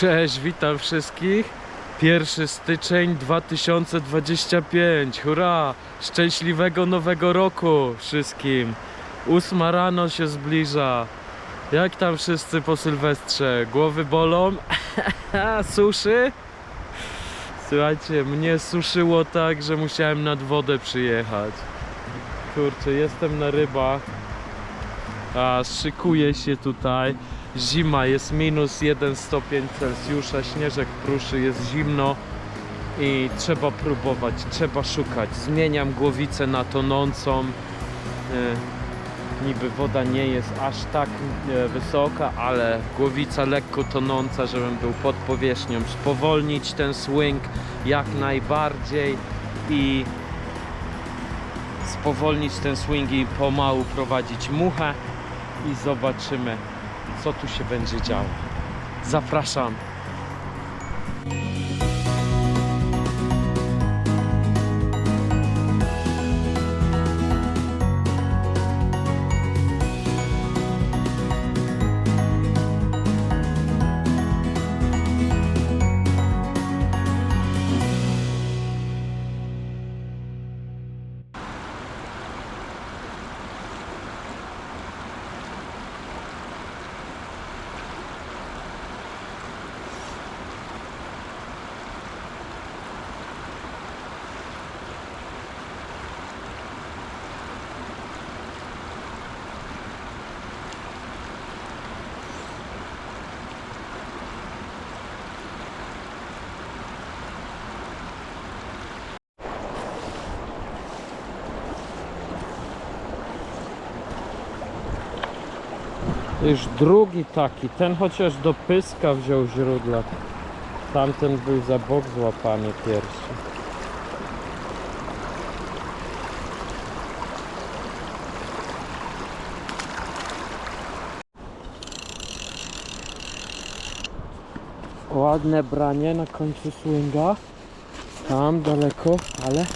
Cześć, witam wszystkich. 1 styczeń 2025. Hurra! Szczęśliwego nowego roku wszystkim. Ósma rano się zbliża. Jak tam wszyscy po Sylwestrze? Głowy bolą? Suszy? Słuchajcie, mnie suszyło tak, że musiałem nad wodę przyjechać. Kurczę, jestem na rybach. A szykuje się tutaj. Zima jest minus 1 stopień Celsjusza, śnieżek pruszy, jest zimno i trzeba próbować, trzeba szukać. Zmieniam głowicę na tonącą. E, niby woda nie jest aż tak e, wysoka, ale głowica lekko tonąca, żebym był pod powierzchnią. Spowolnić ten swing jak najbardziej i spowolnić ten swing i pomału prowadzić muchę i zobaczymy co tu się będzie działo. Zapraszam. Już drugi taki, ten chociaż do pyska wziął źródła. Tamten był za bok złapany pierwszy. Ładne branie na końcu swinga. Tam daleko, ale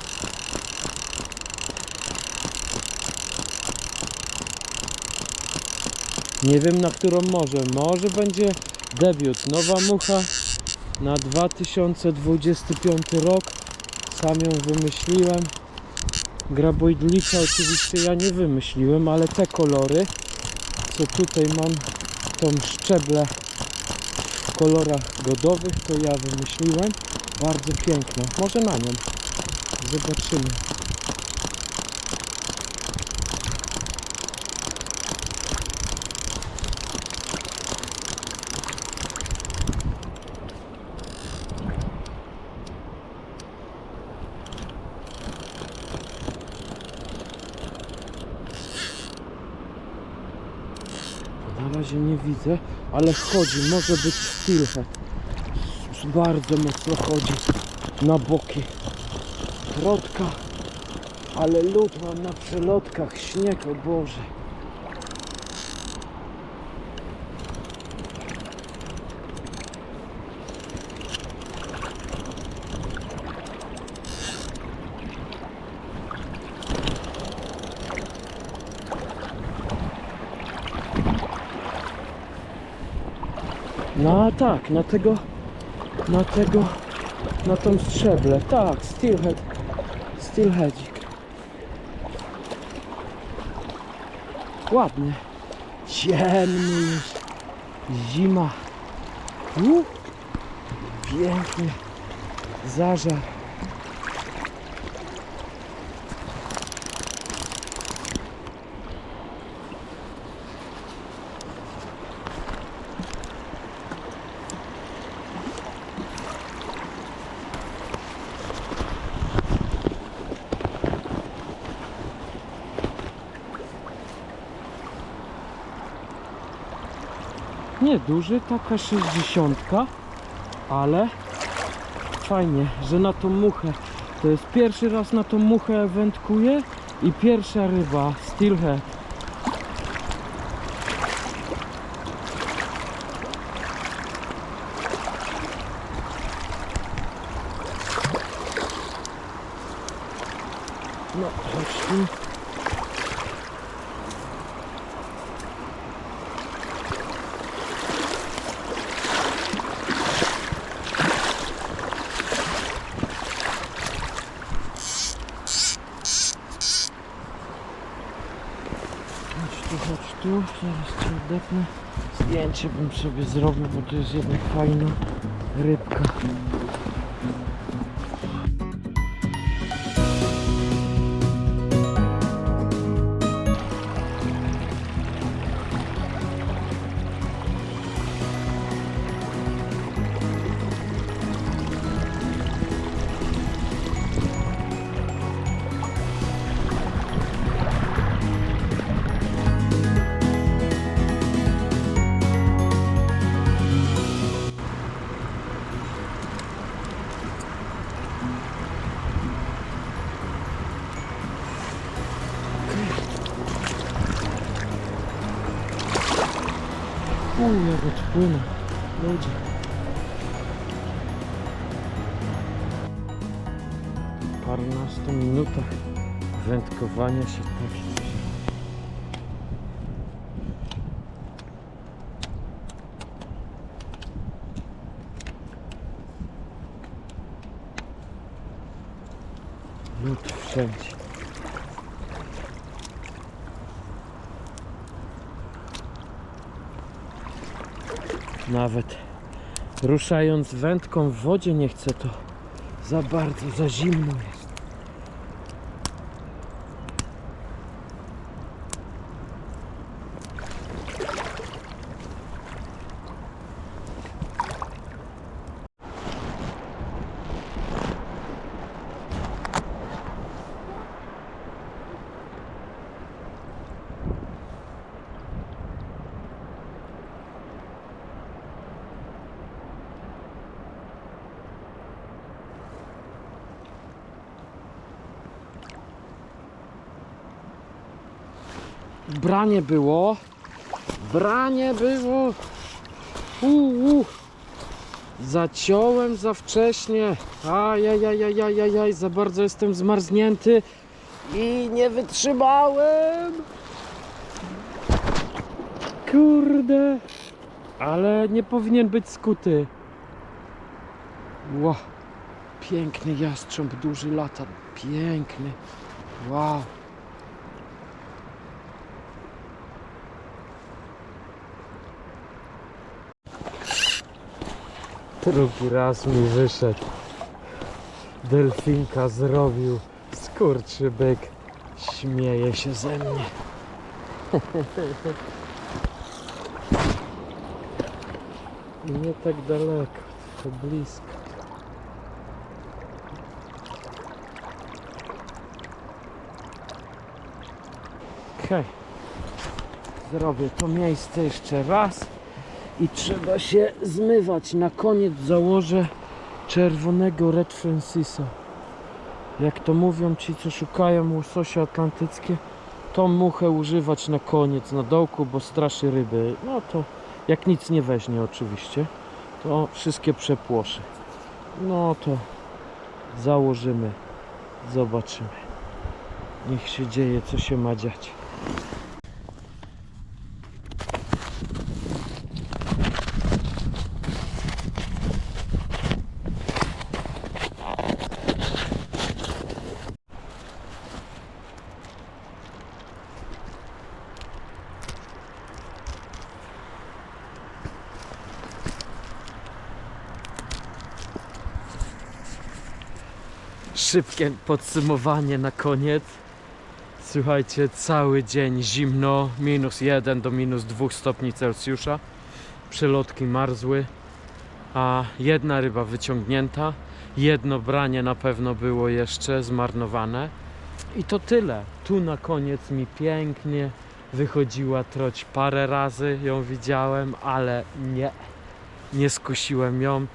Nie wiem na którą może. Może będzie debiut. Nowa mucha na 2025 rok. Sam ją wymyśliłem. Graboidlicza oczywiście ja nie wymyśliłem, ale te kolory, co tutaj mam, tą szczeble w kolorach godowych, to ja wymyśliłem. Bardzo piękna. Może na nią. Zobaczymy. Na razie nie widzę, ale chodzi, może być steelhead. Bardzo mocno chodzi na boki. Środka, ale lód mam na przelotkach, śnieg, o Boże. No tak, na tego, na tego, na tą strzeblę, tak, steelhead, steelheadzik. Ładny, ciemny już, zima, U, pięknie, zażar. Nieduży, taka 60, ale fajnie, że na tą muchę. To jest pierwszy raz na tą muchę wędkuję i pierwsza ryba, steelhead. No, chodź tu. tu, chodź tu, zaraz cię odepnę. Zdjęcie bym sobie zrobił, bo to jest jednak fajna rybka. Jak odpłynę. Ludzie. Parnastu minutach wędkowania się tak Lód wszędzie. Nawet ruszając wędką w wodzie nie chcę to za bardzo, za zimno jest. Branie było. Branie było. Uuu. Zaciąłem za wcześnie. Ajajajajajaj, za bardzo jestem zmarznięty i nie wytrzymałem. Kurde. Ale nie powinien być skuty. Ło. Piękny jastrząb, duży lata. Piękny. Wow. Drugi raz mi wyszedł. Delfinka zrobił. Skurczybyk. Śmieje się ze mnie. Nie tak daleko, tylko blisko. Okej. Zrobię to miejsce jeszcze raz i trzeba się zmywać. Na koniec założę czerwonego Red Francisa. Jak to mówią ci, co szukają łososia atlantyckie, tą muchę używać na koniec, na dołku, bo straszy ryby. No to jak nic nie weźmie oczywiście, to wszystkie przepłoszy. No to założymy, zobaczymy. Niech się dzieje, co się ma dziać. Szybkie podsumowanie na koniec. Słuchajcie, cały dzień zimno, minus 1 do minus 2 stopni Celsjusza. Przelotki marzły, a jedna ryba wyciągnięta. Jedno branie na pewno było jeszcze zmarnowane. I to tyle. Tu na koniec mi pięknie wychodziła troć. Parę razy ją widziałem, ale nie, nie skusiłem ją.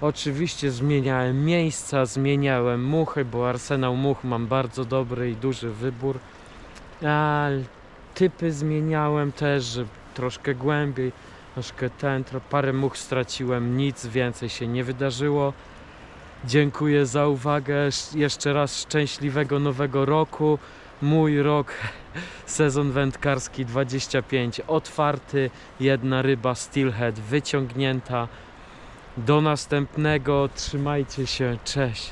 Oczywiście zmieniałem miejsca, zmieniałem muchy, bo arsenał much mam bardzo dobry i duży wybór. A typy zmieniałem też, troszkę głębiej, troszkę ten, parę much straciłem, nic więcej się nie wydarzyło. Dziękuję za uwagę. Sz- Jeszcze raz szczęśliwego nowego roku. Mój rok, sezon wędkarski 25 otwarty, jedna ryba steelhead wyciągnięta. Do następnego, trzymajcie się, cześć.